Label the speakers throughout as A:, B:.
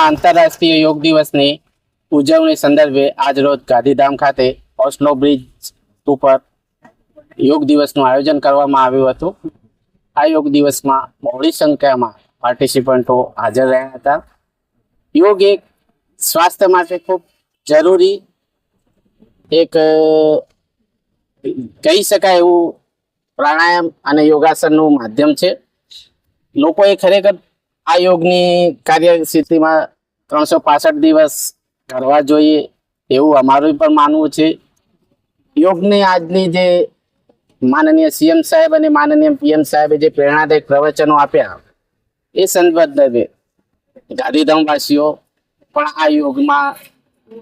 A: વિશ્વમાં આંતરરાષ્ટ્રીય યોગ દિવસની ઉજવણી સંદર્ભે આજરોજ ગાંધીધામ ખાતે ઓસ્લો બ્રિજ ઉપર યોગ દિવસનું આયોજન કરવામાં આવ્યું હતું. આ યોગ દિવસમાં બહોળી સંખ્યામાં પાર્ટિસિપન્ટો હાજર રહ્યા હતા. યોગ એક સ્વાસ્થ્ય માટે ખૂબ જરૂરી, એક કહી શકાય એવું પ્રાણાયામ અને યોગાસનનું માધ્યમ છે. લોકોએ ખરેખર આ યોગની કાર્યસ્થિતિમાં ત્રણસો પાસઠ દિવસ કરવા જોઈએ એવું અમારું પણ માનવું છે. યોગની આજની જે માનનીય સીએમ સાહેબ અને માનનીય પીએમ સાહેબે જે પ્રેરણાદાયક પ્રવચનો આપ્યા એ સંદર્ભે ગાંધીધામવાસીઓ પણ આ યોગમાં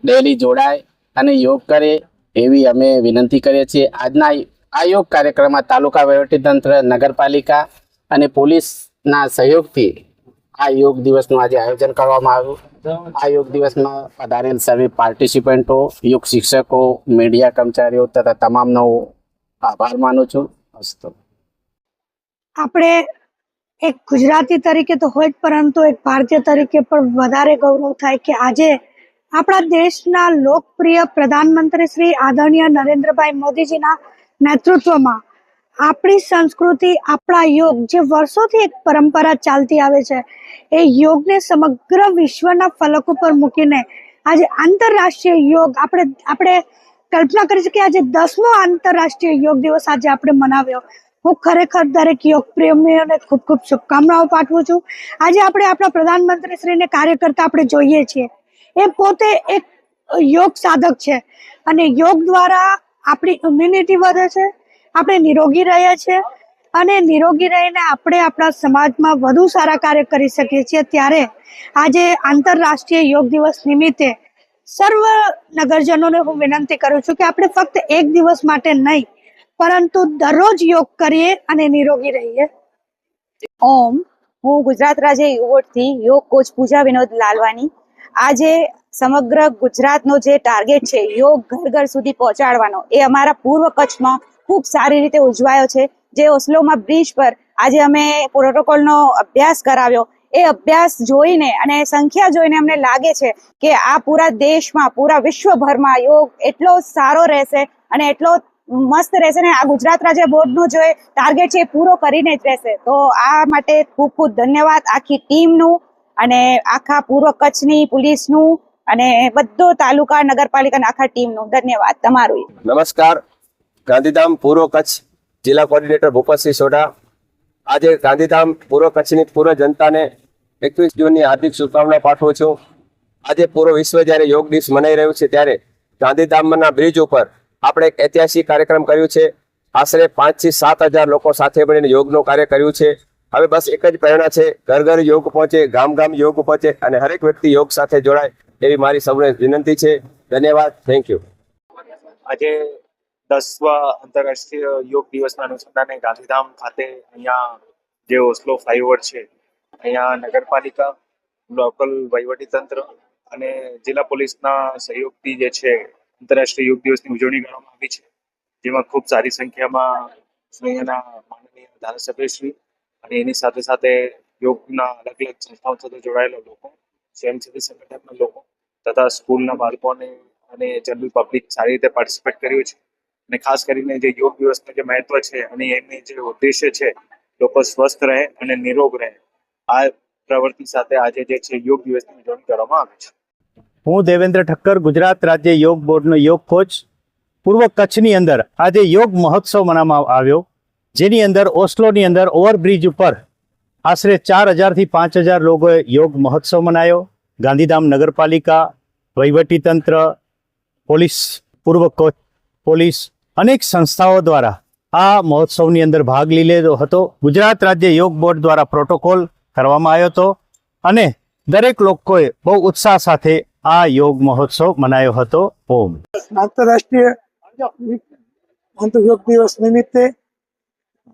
A: ડેલી જોડાય અને યોગ કરે એવી અમે વિનંતી કરીએ છીએ. આજના આ યોગ કાર્યક્રમમાં તાલુકા વહીવટીતંત્ર, નગરપાલિકા અને પોલીસના સહયોગથી આ યોગ દિવસનું આજે આયોજન કરવામાં આવ્યું. આ યોગ દિવસમાં પધારેલ સર્વે પાર્ટિસિપન્ટો, યોગ શિક્ષકો મીડિયા કર્મચારીઓ તથા તમામનો આભાર માનું છું. અસ્તુ
B: આપણે એક ગુજરાતી તરીકે તો હોય જ, પરંતુ એક ભારતીય તરીકે પણ વધારે ગૌરવ થાય કે આજે આપણા દેશના લોકપ્રિય પ્રધાનમંત્રી શ્રી આદરણીય નરેન્દ્રભાઈ મોદીજીના નેતૃત્વમાં આપણી સંસ્કૃતિ, આપણા યોગ જે વર્ષોથી એક પરંપરા ચાલતી આવે છે, એ યોગને સમગ્ર વિશ્વના ફલક ઉપર મૂકીને આજે આંતરરાષ્ટ્રીય યોગ આપણે આપણે કલ્પના કરી શકીએ આજે દસમો આંતરરાષ્ટ્રીય યોગ દિવસ આજે આપણે મનાવ્યો. હું ખરેખર દરેક યોગ પ્રેમીઓને ખૂબ ખૂબ શુભકામનાઓ પાઠવું છું. આજે આપણે આપણા પ્રધાનમંત્રી શ્રીને કાર્ય કરતા આપણે જોઈએ છીએ. એ પોતે એક યોગ સાધક છે અને યોગ દ્વારા આપણી ઇમ્યુનિટી વધે છે આપણે નિરોગી રહીએ છીએ અને નિરોગી રહીને આપણે આપણા સમાજમાં વધુ સારા કાર્ય કરી શકીએ છીએ. ત્યારે આજે આંતરરાષ્ટ્રીય યોગ દિવસ નિમિત્તે સર્વ નગરજનોને હું વિનંતી કરું છું કે આપણે ફક્ત એક દિવસ માટે નહીં, પરંતુ દરરોજ યોગ કરીએ અને નિરોગી રહીએ.
C: ઓમ, હું ગુજરાત રાજ્ય યુવોટથી યોગ કોચ પૂજા વિનોદ લાલવાની આજે સમગ્ર ગુજરાતનો જે ટાર્ગેટ છે, યોગ ઘર ઘર સુધી પહોંચાડવાનો, એ અમારા પૂર્વ કચ્છમાં ખૂબ સારી રીતે ઉજવાયો છે. જે ઓસ્લોમાં બ્રિજ પર આજે અમે પ્રોટોકોલનો અભ્યાસ કરાવ્યો. એ અભ્યાસ જોઈને અને સંખ્યા જોઈને અમને લાગે છે કે આ પૂરા દેશમાં, પૂરા વિશ્વભરમાં યોગ એટલો સારો રહેશે અને એટલો મસ્ત રહેશે ને આ ગુજરાત રાજ્ય બોર્ડનો જે ટાર્ગેટ છે એ પૂરો કરીને જ રહેશે. તો આ માટે ખૂબ ખૂબ ધન્યવાદ આખી ટીમનું અને આખા પૂર્વ કચ્છની પોલીસનું અને બધો તાલુકા નગરપાલિકાના આખા ટીમનું. ધન્યવાદ. તમારું
D: નમસ્કાર. ગાંધીધામ પૂર્વ કચ્છ જિલ્લા કોર્ડિનેટર ભૂપતસિંહ સોઢા આજે ગાંધીધામ પૂર્વ કચ્છની પૂર્વ જનતાને એકવીસ જૂનની હાર્દિક શુભકામના પાઠવું છું. આજે પૂર્વ વિશ્વ જ્યારે યોગ દિવસ મનાઈ રહ્યું છે ત્યારે ગાંધીધામના બ્રિજ ઉપર આપણે એક ઐતિહાસિક કાર્યક્રમ કર્યું છે. આશરે પાંચથી સાત હજાર લોકો સાથે મળીને યોગનું કાર્ય કર્યું છે. હવે બસ એક જ પ્રેરણા છે, ઘર ઘર યોગ પહોંચે, ગામ ગામ યોગ પહોંચે અને હરેક વ્યક્તિ યોગ સાથે જોડાય એવી મારી સૌને વિનંતી છે. ધન્યવાદ, થેન્ક યુ.
E: આજે દસમા આંતરરાષ્ટ્રીય યોગ દિવસના અનુસંધાને ગાંધીધામ ખાતે અહીંયા જે ઓસ્લો ફ્લાયઓવર છે, અહીંયા નગરપાલિકા, લોકલ વહીવટીતંત્ર અને જિલ્લા પોલીસના સહયોગથી જે છે, આંતરરાષ્ટ્રીય યોગ દિવસની ઉજવણી કરવામાં આવી છે. જેમાં ખૂબ સારી સંખ્યામાં અહીંયાના માનનીય ધારાસભ્યશ્રી અને એની સાથે સાથે યોગના અલગ અલગ સંસ્થાઓ સાથે જોડાયેલા લોકો, સ્વયંસેવી સંગઠનના લોકો તથા સ્કૂલના બાળકોને અને જનરલ પબ્લિક સારી રીતે પાર્ટિસિપેટ કર્યું છે. અને ખાસ કરીને જે યોગ દિવસનું જે મહત્વ છે અને એની જે ઉદ્દેશ્ય છે, લોકો સ્વસ્થ રહે અને નિરોગ રહે. આ પ્રવૃત્તિ સાથે આજે જે છે, યોગ દિવસની ઉજવણી કરવામાં આવે છે.
F: હું દેવેન્દ્ર ઠક્કર, ગુજરાત રાજ્ય યોગ બોર્ડનો યોગ કોચ. પૂર્વ કચ્છની અંદર આજે યોગ મહોત્સવ મનાવવામાં આવ્યો, જેની અંદર ઓસ્લોની અંદર ઓવરબ્રિજ ઉપર આશરે ચાર હજારથી પાંચ હજાર લોકોએ યોગ મહોત્સવ મનાયો. ગાંધીધામ નગરપાલિકા, વહીવટીતંત્ર, પોલીસ, પૂર્વ કોચ, પોલીસ અનેક સંસ્થાઓ દ્વારા આ મહોત્સવની અંદર ભાગ લીધેલો હતો. ગુજરાત રાજ્ય યોગ બોર્ડ દ્વારા પ્રોટોકોલ કરવામાં આવ્યો હતો અને દરેક લોકોએ બહુ ઉત્સાહ સાથે આ યોગ મહોત્સવ મનાયો હતો. ઓમ.
G: આંતરરાષ્ટ્રીય આંતર યોગ દિવસ નિમિત્તે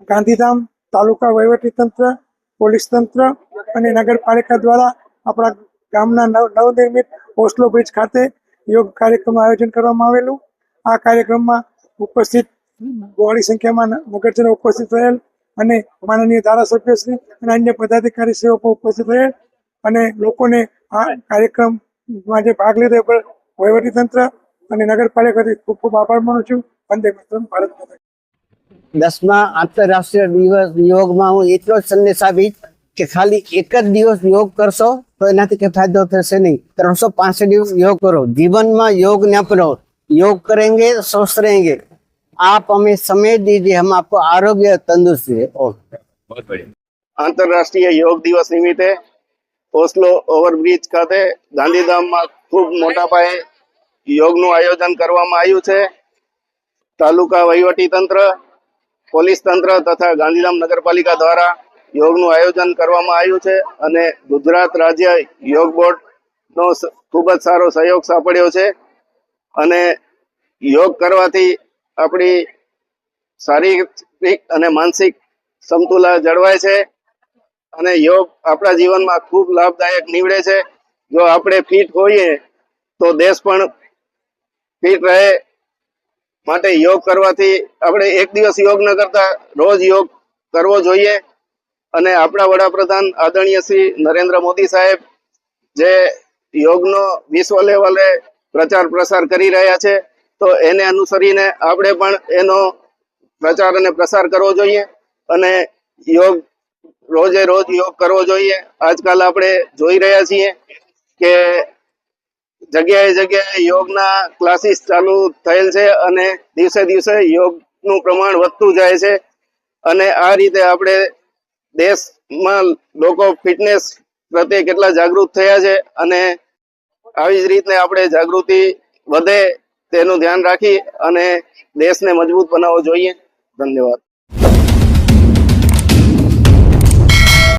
G: ગાંધીધામ તાલુકા વહીવટીતંત્ર પોલીસ તંત્ર અને નગરપાલિકા દ્વારા આપણા ગામના નવ નવનિર્મિત ઓસ્લો બ્રિજ ખાતે યોગ કાર્યક્રમનું આયોજન કરવામાં આવેલું. આ કાર્યક્રમમાં ઉપસ્થિત બહોળી સંખ્યામાં નગરજનો ઉપસ્થિત થયેલ અને માનનીય ધારાસભ્યશ્રી અને અન્ય પદાધિકારી શ્રીઓ ઉપસ્થિત થયેલ અને લોકોને આ કાર્યક્રમમાં જે ભાગ લીધો પર વહીવટીતંત્ર અને નગરપાલિકાથી ખૂબ ખૂબ આભાર માનું છું. વંદે માતરમ, ભારત
H: દસમા આંતરરાષ્ટ્રીય દિવસ યોગમાં હું એટલો જ સંદેશ આપીશ કે ખાલી એક જ દિવસ યોગ કરશો તો એનાથી કે ફાયદો થશે નહીં. ત્રણસો પાંસઠ દિવસ યોગ કરો. જીવનમાં યોગ ને અપનાવો. योग करेंगे स्वस्थ रहेंगे आप हमें समय दीजिए हम आपको आरोग्य तंदुरुस्त है ओके
I: આંતરરાષ્ટ્રીય યોગ દિવસ નિમિત્તે ઓસ્લો ઓવરબ્રિજ ખાતે ગાંધીધામમાં ખૂબ મોટા પાયે યોગનું આયોજન કરવામાં આવ્યું છે તાલુકા વહીવટી તંત્ર પોલીસ તંત્ર તથા ગાંધીધામ નગરપાલિકા દ્વારા યોગનું આયોજન કરવામાં આવ્યું છે અને ગુજરાત રાજ્ય યોગ બોર્ડનો સ- ખૂબ જ સારો સહયોગ સાંપડ્યો છે અને યોગ કરવાથી આપણી શારીરિક અને માનસિક સમતુલા જળવાય છે અને યોગ આપણા જીવનમાં ખૂબ લાભદાયક નીવડે છે. જો આપણે ફિટ હોઈએ તો દેશ પણ ફિટ રહે માટે યોગ કરવાથી આપણે એક દિવસ યોગ ન કરતા રોજ યોગ કરવો જોઈએ. અને આપણા વડાપ્રધાન આદરણીય શ્રી નરેન્દ્ર મોદી સાહેબ જે યોગનો વિશ્વ લેવલે પ્રચાર પ્રસાર કરી રહ્યા છે. તો એને અનુસરીને આપણે પણ એનો પ્રચાર અને પ્રસાર કરવો જોઈએ અને યોગ, રોજે રોજ યોગ કરવો જોઈએ. આજકાલ આપણે જોઈ રહ્યા છીએ કે જગ્યાએ જગ્યાએ યોગના ક્લાસીસ ચાલુ થયેલ છે અને દિવસે દિવસે યોગનું પ્રમાણ વધતું જાય છે. અને આ રીતે આપણે દેશમાં લોકો ફિટનેસ પ્રત્યે કેટલા જાગૃત થયા છે અને આવી જ રીતે આપણે જાગૃતિ વધે તેનું ધ્યાન રાખી અને દેશને મજબૂત બનાવવો જોઈએ. ધન્યવાદ.